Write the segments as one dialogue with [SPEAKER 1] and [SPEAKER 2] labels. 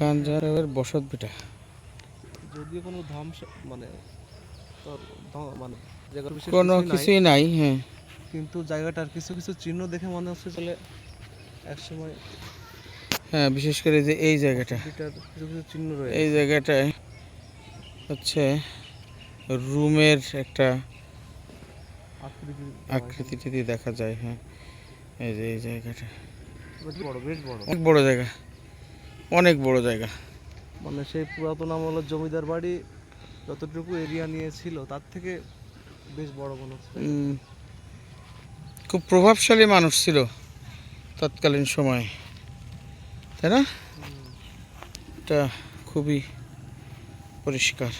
[SPEAKER 1] গাঞ্জারের বসত বিটা
[SPEAKER 2] যদিও কোনো ধ্বংস মানে মানে
[SPEAKER 1] কোনো
[SPEAKER 2] কিছুই নাই,
[SPEAKER 1] হ্যাঁ।
[SPEAKER 2] কিন্তু জায়গাটার কিছু কিছু চিহ্ন দেখে মনে হচ্ছে চলে একসময়
[SPEAKER 1] হ্যাঁ বিশেষ করে যে এই জায়গাটা।
[SPEAKER 2] কিছু কিছু চিহ্ন রয়েছে
[SPEAKER 1] এই জায়গাটায় হচ্ছে রুমের একটা
[SPEAKER 2] আকৃতি
[SPEAKER 1] টৃতি দেখা যায় হ্যাঁ। এই যে এই জায়গাটা।
[SPEAKER 2] বড়? বেশ বড়।
[SPEAKER 1] অনেক বড় জায়গা। অনেক বড় জায়গা।
[SPEAKER 2] মানে সেই পুরাতন আমলের জমিদার বাড়ি যতটুকু এরিয়া নিয়ে ছিল তার থেকে বেশ বড় মনে হচ্ছে।
[SPEAKER 1] খুব প্রভাবশালী মানুষ ছিল তৎকালীন সময়। তাই না? এটা খুবই পরিষ্কার।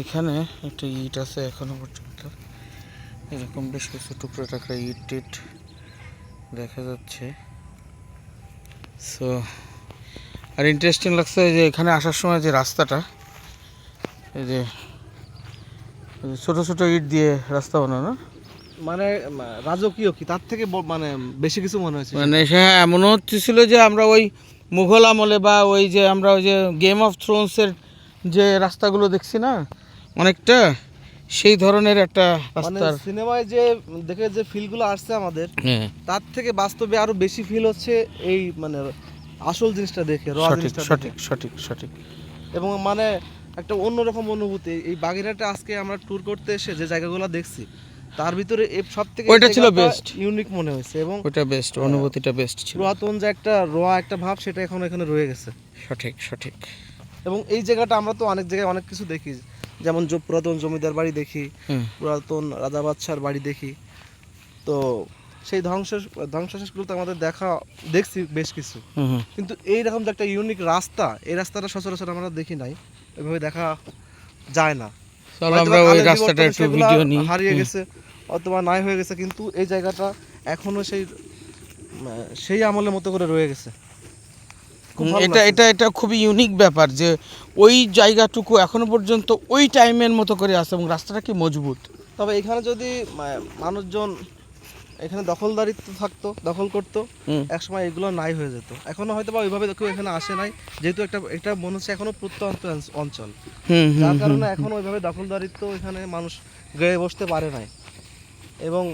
[SPEAKER 1] এখানে একটা ইট আছে এখনও পর্যন্ত। এরকম বেশ কিছু টুকরো টাকরা ইট টিট দেখা যাচ্ছে। সো আর ইন্টারেস্টিং লাগছে যে এখানে আসার সময় যে রাস্তাটা এই যে ছোট ছোট ইট দিয়ে রাস্তা বানানো।
[SPEAKER 2] মানে রাজকীয় কি? তার থেকে মানে বেশি কিছু মনে হয়েছে।
[SPEAKER 1] মানে হ্যাঁ মনে হচ্ছিল যে আমরা ওই মুঘল আমলে বা ওই যে আমরা ওই যে গেম অফ থ্রোনসের যে রাস্তাগুলো দেখছি না অনেকটা সেই ধরনের একটা
[SPEAKER 2] মানে
[SPEAKER 1] রাস্তার
[SPEAKER 2] সিনেমায় যে দেখে যে ফিলগুলো আসছে আমাদের
[SPEAKER 1] হ্যাঁ।
[SPEAKER 2] তার থেকে বাস্তবে আরও বেশি ফিল হচ্ছে এই মানে আসল জিনিসটা দেখে র
[SPEAKER 1] সঠিক
[SPEAKER 2] জিনিসটা
[SPEAKER 1] সঠিক সঠিক সঠিক।
[SPEAKER 2] এবং মানে একটা অন্যরকম অনুভূতি এই বাগেরহাটে আজকে আমরা ট্যুর করতে এসে যে জায়গাগুলো দেখছি তার ভিতরে সব থেকে
[SPEAKER 1] ওইটা ছিল বেস্ট
[SPEAKER 2] ইউনিক মনে হয়েছে এবং
[SPEAKER 1] ওইটা বেস্ট অনুভূতিটা বেস্ট ছিল।
[SPEAKER 2] পুরাতন যে একটা রোয়া একটা ভাব সেটা এখন এখানে রয়ে গেছে।
[SPEAKER 1] সঠিক সঠিক।
[SPEAKER 2] এবং এই জায়গাটা আমরা তো অনেক জায়গায় অনেক কিছু দেখি। যেমন পুরাতন জমিদার বাড়ি দেখি পুরাতন রাজা বাদশার বাড়ি দেখি। তো সেই ধ্বংস ধ্বংসাবশেষগুলো তো আমাদের দেখা দেখছি বেশ কিছু। কিন্তু এইরকম যে একটা ইউনিক রাস্তা এই রাস্তাটা সচরাচর আমরা দেখি নাই এভাবে দেখা যায় না।
[SPEAKER 1] আমরা ওই রাস্তাটা একটু ভিডিও নিই।
[SPEAKER 2] হারিয়ে গেছে অথবা নাই হয়ে গেছে কিন্তু এই জায়গাটা এখনও সেই সেই আমলের মতো করে রয়ে গেছে।
[SPEAKER 1] এটা এটা এটা খুবই ইউনিক ব্যাপার যে ওই জায়গাটুকু এখনও পর্যন্ত ওই টাইমের মতো করে আছে এবং রাস্তাটা কি মজবুত।
[SPEAKER 2] তবে এখানে যদি মানুষজন এখানে দখলদারিত্ব থাকতো দখল করতো। একসময় এগুলো নাই হয়ে যেত। এখনও হয়তো বা ওইভাবে কেউ এখানে আসে নাই যেহেতু একটা এটা মনে হচ্ছে এখনও প্রত্যন্ত অঞ্চল। যার কারণে এখনও ওইভাবে দখলদারিত্ব এখানে মানুষ গড়ে বসতে পারে নাই। এবং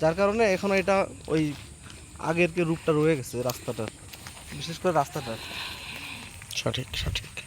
[SPEAKER 2] যার কারণে এখনও এটা ওই আগের রূপটা রয়ে গেছে রাস্তাটার। বিশেষ করে রাস্তাটা।
[SPEAKER 1] সঠিক সঠিক।